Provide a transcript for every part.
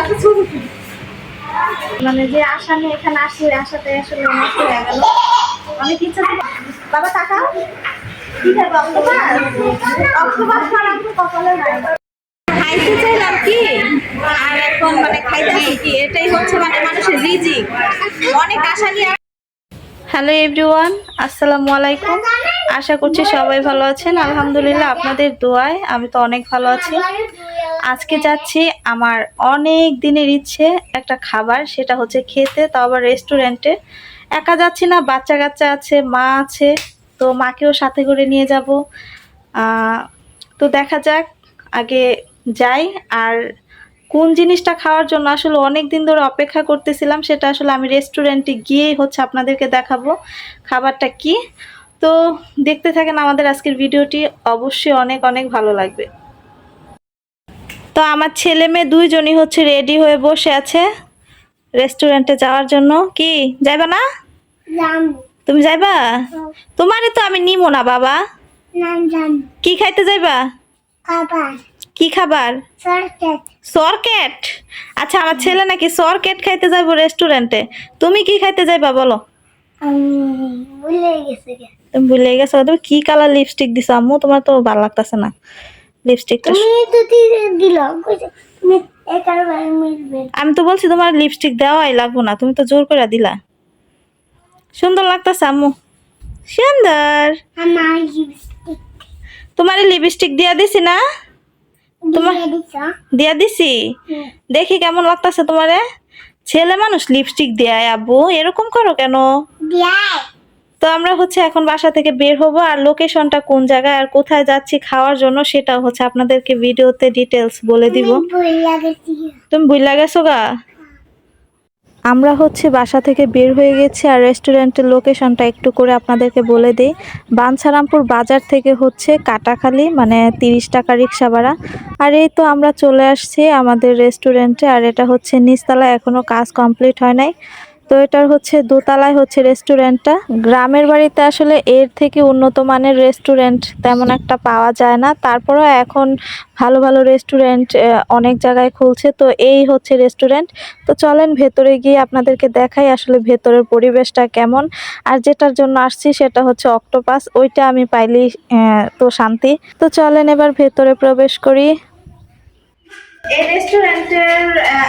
একটা ছবি মানে যে আশা নিয়ে এখানে আসি আশাতে আসলে নষ্ট হয়ে গেল। অনেক ইচ্ছা ছিল বাবা টাকা? অক্টোপাস অক্টোপাস ছাড়া কপালে নাই। খাইতে চাইলাম কি? আর এখন মানে খাইতে কি? এটাই হচ্ছে মানে মানুষের রিজিক। অনেক আশা নিয়ে হ্যালো এভরিওয়ান, আসসালামু আলাইকুম। আশা করছি সবাই ভালো আছেন। আলহামদুলিল্লাহ আপনাদের দোয়ায় আমি তো অনেক ভালো আছি। আজকে যাচ্ছি আমার অনেক দিনের ইচ্ছে একটা খাবার, সেটা হচ্ছে খেতে, তাও আবার রেস্টুরেন্টে। একা যাচ্ছি না, বাচ্চা কাচ্চা আছে, মা আছে, তো মাকেও সাথে করে নিয়ে যাব। তো দেখা যাক, আগে যাই, আর কোন জিনিসটা খাওয়ার জন্য আসলে অনেক দিন ধরে অপেক্ষা করতেছিলাম সেটা আসলে আমি রেস্টুরেন্টে গিয়েই হচ্ছে আপনাদেরকে দেখাবো খাবারটা কি। তো দেখতে থাকেন আমাদের আজকের ভিডিওটি অবশ্যই অনেক অনেক ভালো লাগবে। তো আমার ছেলে মেয়ে দুইজনই হচ্ছে রেডি হয়ে বসে আছে রেস্টুরেন্টে যাওয়ার জন্য। কি যাইবা না? তুমি যাইবা? তোমারে তো আমি নিমো না বাবা। কি খাইতে যাইবা? খাবার কি খাবার? সরকেট? আচ্ছা আমার ছেলে নাকি সরকেট খাইতে যাইবো রেস্টুরেন্টে তুমি কি খাইতে যাইবা বলো। তুমি ভুলে গেছো? তুমি কি কালার লিপস্টিক দিছো? আম্মু তোমার তো ভালো লাগতেছে না। লিপস্টিকটা আমি তো বলছি তোমার লিপস্টিক দেওয়াই লাগবো না। তুমি তো জোর করে দিলা। সুন্দর লাগতেছে আম্মু। সুন্দর। তোমার লিপস্টিক দিয়া দিছি না? তোমার- দিয়া দিছি? দেখি কেমন লাগতেছে তোমারে? ছেলে মানুষ লিপস্টিক দেয় আব্বু। এরকম করো কেন? তো আমরা হচ্ছে এখন বাসা থেকে বের হব আর লোকেশনটা কোন জায়গায় আর কোথায় যাচ্ছি খাওয়ার জন্য সেটা হচ্ছে আপনাদেরকে ভিডিওতে ডিটেলস বলে দিব। তুমি ভুল গেছো গা? আমরা হচ্ছে বাসা থেকে বের হয়ে গেছি আর রেস্টুরেন্টের লোকেশনটা একটু করে আপনাদেরকে বলে দিই। বাঞ্ছারামপুর বাজার থেকে হচ্ছে কাটাখালি মানে তিরিশ টাকা রিক্সা ভাড়া। আর এই তো আমরা চলে আসছি আমাদের রেস্টুরেন্টে, আর এটা হচ্ছে নিচতলা এখনও কাজ কমপ্লিট হয় নাই। তো এটার হচ্ছে দোতলায় হচ্ছে রেস্টুরেন্টটা। গ্রামের বাড়িতে আসলে এর থেকে উন্নত মানের রেস্টুরেন্ট তেমন একটা পাওয়া যায় না। তারপরেও এখন ভালো ভালো রেস্টুরেন্ট অনেক জায়গায় খুলছে। তো এই হচ্ছে রেস্টুরেন্ট। তো চলেন ভেতরে গিয়ে আপনাদেরকে দেখাই আসলে ভেতরের পরিবেশটা কেমন। আর যেটার জন্য আসছি সেটা হচ্ছে অক্টোপাস। ওইটা আমি পাইলি তো শান্তি। তো চলেন এবার ভেতরে প্রবেশ করি। এই রেস্টুরেন্টের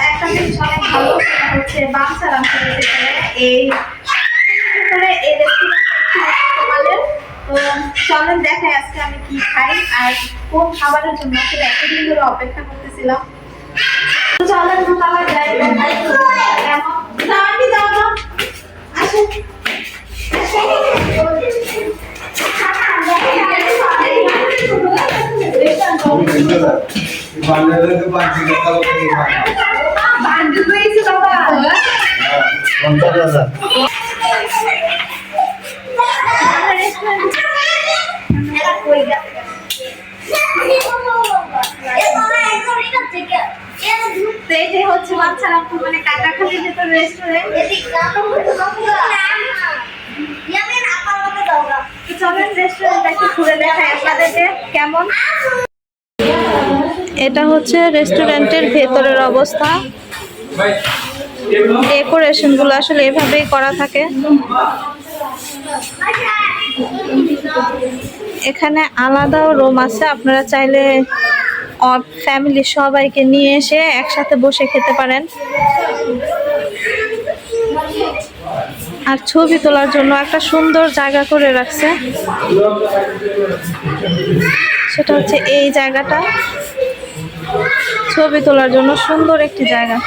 একটা জিনিস অনেক ভালো সেটা হচ্ছে বাঞ্ছারাম এই ভিতরে এই রেস্টুরেন্ট তো চলেন দেখাই আজকে আমি কি খাই আর কোন খাবারের জন্য। আসলে এতদিন ধরে অপেক্ষা করতেছিলাম। তো চলেন দোতলা যাই। দেখাই কেমন যাও যাও আসেন। বাবা। পঞ্চাশ হাজার। এটাই হচ্ছে বাচ্চারামপুর মানে কাটাখালির ভেতর রেস্টুরেন্ট চলেন রেস্টুরেন্ট একটু ঘুরে দেখাই আপনাদেরকে কেমন। এটা হচ্ছে রেস্টুরেন্টের ভেতরের অবস্থা। ডেকোরেশনগুলো আসলে এভাবেই করা থাকে। এখানে আলাদাও রুম আছে, আপনারা চাইলে ফ্যামিলি সবাইকে নিয়ে এসে একসাথে বসে খেতে পারেন। আর ছবি তোলার জন্য একটা সুন্দর জায়গা করে রাখছে। সেটা হচ্ছে এই জায়গাটা। ছবি তোলার জন্য সুন্দর একটি জায়গা।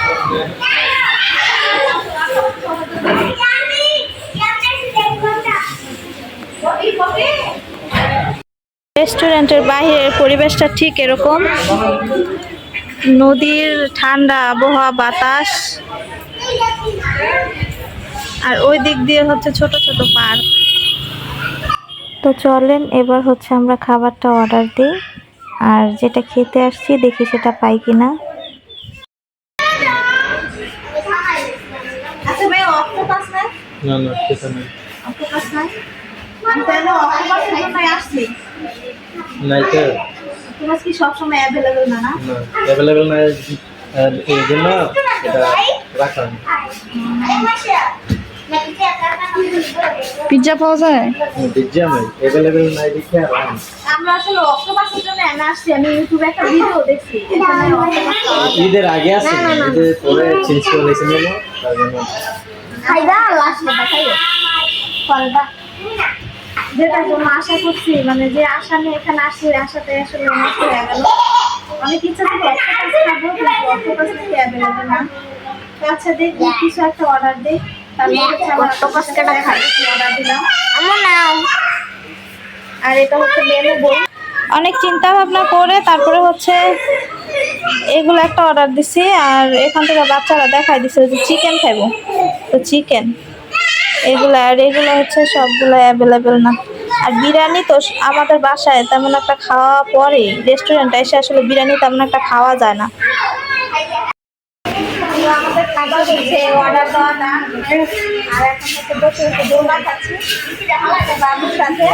রেস্টুরেন্টের বাইরের পরিবেশটা ঠিক এরকম। নদীর ঠান্ডা আবহাওয়া, বাতাস। আর ওই দিক দিয়ে হচ্ছে ছোট ছোট পার্ক। তো চলেন, এবার হচ্ছে আমরা খাবারটা অর্ডার দিই। আর যেটা খেতে আসছি দেখি সেটা পাই কিনা আচ্ছা না না না সেটা নেই অক্টোপাস না আসছি নাই তো অক্টোপাস কি না না না অ্যাভেলেবেল নাই আর এই জন্য এটা রাখলাম পিৎজা পাওয়া যায়? পিজ্জা নাই অ্যাভেলেবেল নাই দেখে আর আমরা আসলে অক্টোপাসের জন্য এনে আসছি আমি ইউটিউবে একটা ভিডিও দেখছি। ঈদের আগে আছে ঈদের পরে চেঞ্জ করে তার জন্য। খাইবা লাস্ট কথা খাইবা। ফলবা যেটার জন্য আশা করছি মানে যে আশা নিয়ে এখানে আসছি আশাতে আসলে নষ্ট হয়ে গেল। অনেক ইচ্ছা ছিল অক্টোপাস খাব কিন্তু অক্টোপাস নাকি অ্যাভেলেবেল না আচ্ছা দেখি কিছু একটা অর্ডার দিই। আর এটা হচ্ছে অনেক চিন্তা ভাবনা করে তারপরে হচ্ছে এগুলো একটা অর্ডার দিছি আর এখান থেকে বাচ্চারা দেখাই দিছে যে চিকেন খাইবো। তো চিকেন, এগুলো আর এগুলো হচ্ছে সবগুলো অ্যাভেলেবেল না। আর বিরিয়ানি তো আমাদের বাসায় তেমন একটা খাওয়া পরে রেস্টুরেন্টে এসে আসলে বিরিয়ানি তেমন একটা খাওয়া যায় না। আমাদের খাবার হচ্ছে অর্ডার দেওয়াটা আর এখন হচ্ছে বসে বসে দোলনা খাচ্ছি বাবুর হচ্ছে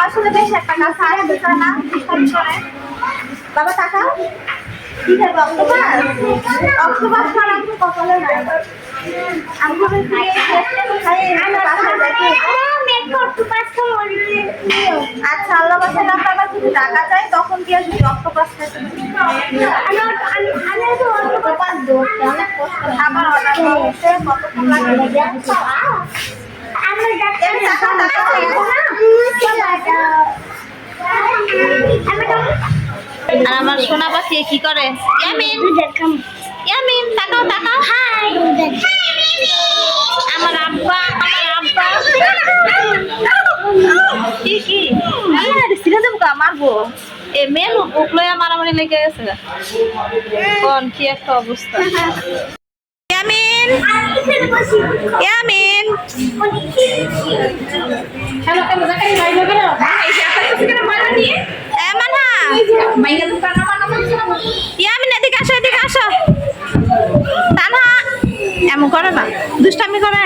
আসলে বেশ একটা কাছে আসতে না করে। বাবা টাকা অক্টোপাস অক্টোপাস আমি আমি আচ্ছা আল্লাহ বাসায় রাখা আবার যদি টাকা চাই তখন কি আসবি অক্টোপাস কষ্ট আবার অর্ডার করতে কতক্ষণ লাগে আর আমার সোনা পাখি কি করে? ইয়ামিন। ইয়ামিন তাকাও তাকাও। আমার আব্বা আমার আব্বা। কি কি? সিরে দেবো কা মারবো এ মেন উপলয়া মারামারি লেগে গেছে। কোন কি একটা অবস্থা। ইয়ামিন। ইয়ামিন। এ করে না? দুষ্টামি করে?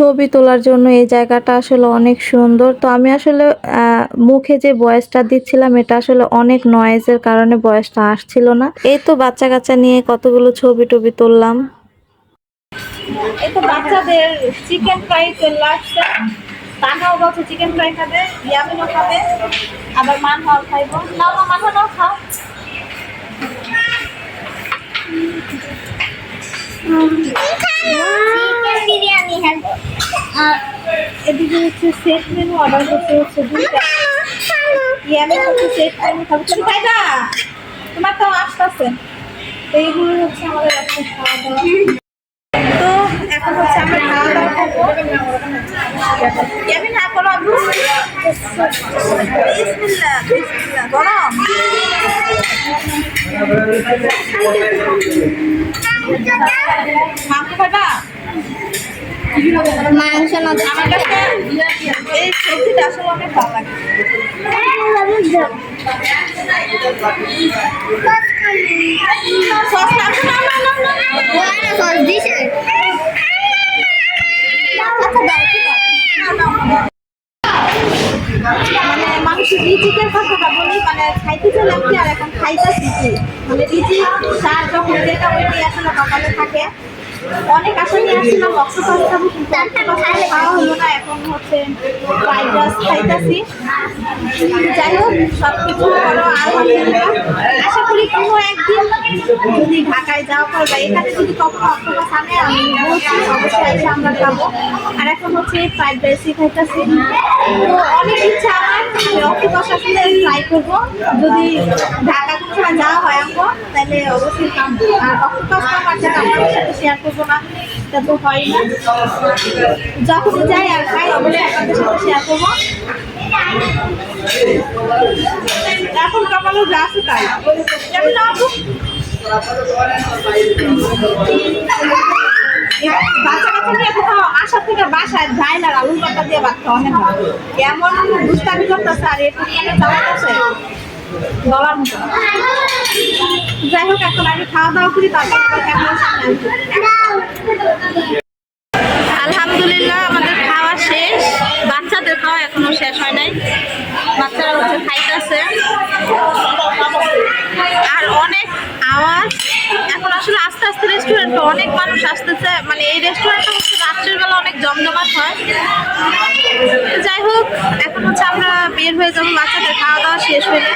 ছবি তোলার জন্য এই জায়গাটা আসলে অনেক সুন্দর। তো আমি আসলে মুখে যে বয়সটা দিচ্ছিলাম এটা আসলে অনেক নয়েজের কারণে বয়সটা আসছিল না। এই তো বাচ্চা কাচ্চা নিয়ে কতগুলো ছবি টবি তুললাম। এই তো বাচ্চাদের চিকেন ফ্রাই চলে আসছে তাহাও বলছে চিকেন ফ্রাই খাবে ইয়ামিনও খাবে আবার হল নাও না মাথা নাও খাও। বিরিয়ানি হ্যাঁ আর এদিকে হচ্ছে সেট মেনু অর্ডার করতে হচ্ছে সেট মেনু খাবে তুমি খাইবা তোমার তো আসতেছে। এইগুলো হচ্ছে আমাদের তো এখন হচ্ছে আমরা খাওয়া দাওয়া করব। বিসমিল্লাহ গরম মাংস খাইবা মাংস না আমার কাছে এই সবজিটা আসলে অনেক ভালো লাগে। মানে মানুষের রিজিকের কথাটা বলি মানে খাইতে চাইলাম কি আর এখন খাইতেছি মানে রিজিক তার যখন যেটা ওইটাই আসলে কপালে থাকে অনেক আশা নিয়ে আসছিলাম অক্টোপাস খাব কিন্তু অক্টোপাস খাওয়া হলো না এখন হচ্ছে ফ্রাইড রাইস খাইতেছি। যাই হোক সব কিছু হলো আলহামদুলিল্লাহ। আশা করি কোনো একদিন যদি ঢাকায় যাওয়া পর বা এখানে যদি কখনো অক্টোপাস আনে আমি বলছি অবশ্যই এসে আমরা খাব। আর এখন হচ্ছে ফ্রাইড রাইসই খাইতেছি। তো অনেক ইচ্ছা আমার অক্টোপাস আসলে ট্রাই করব। যদি ঢাকা কোনো সময় যাওয়া হয় আমগো তাহলে অবশ্যই খাব আর অক্টোপাস তো আমার সাথে শেয়ার করব না। তা তো হয় না। যখন যাই আর খাই, অবশ্যই আপনাদের সাথে শেয়ার করব। এখন কপালে যা আছে তাই। যেমন না আপু? বাচ্চা থেকে বাসায় যায় না, আলুর পাতা দিয়ে ভাত খাওয়া হয় না কেমন দুষ্টামি করতেছে আর মানে চালাতেছে। বলার। আলহামদুলিল্লাহ। আমাদের খাওয়া শেষ। বাচ্চাদের খাওয়া এখনও শেষ হয় নাই। বাচ্চারা হচ্ছে খাইতেছে। আর অনেক আওয়াজ। এখন আসলে আস্তে আস্তে রেস্টুরেন্টে অনেক মানুষ আসতেছে। মানে এই রেস্টুরেন্টটা হচ্ছে রাত্রের বেলা অনেক জমজমাট হয়। যাই হোক হচ্ছে আমরা বের হয়ে যাব বাচ্চাদের খাওয়া দাওয়া শেষ হলে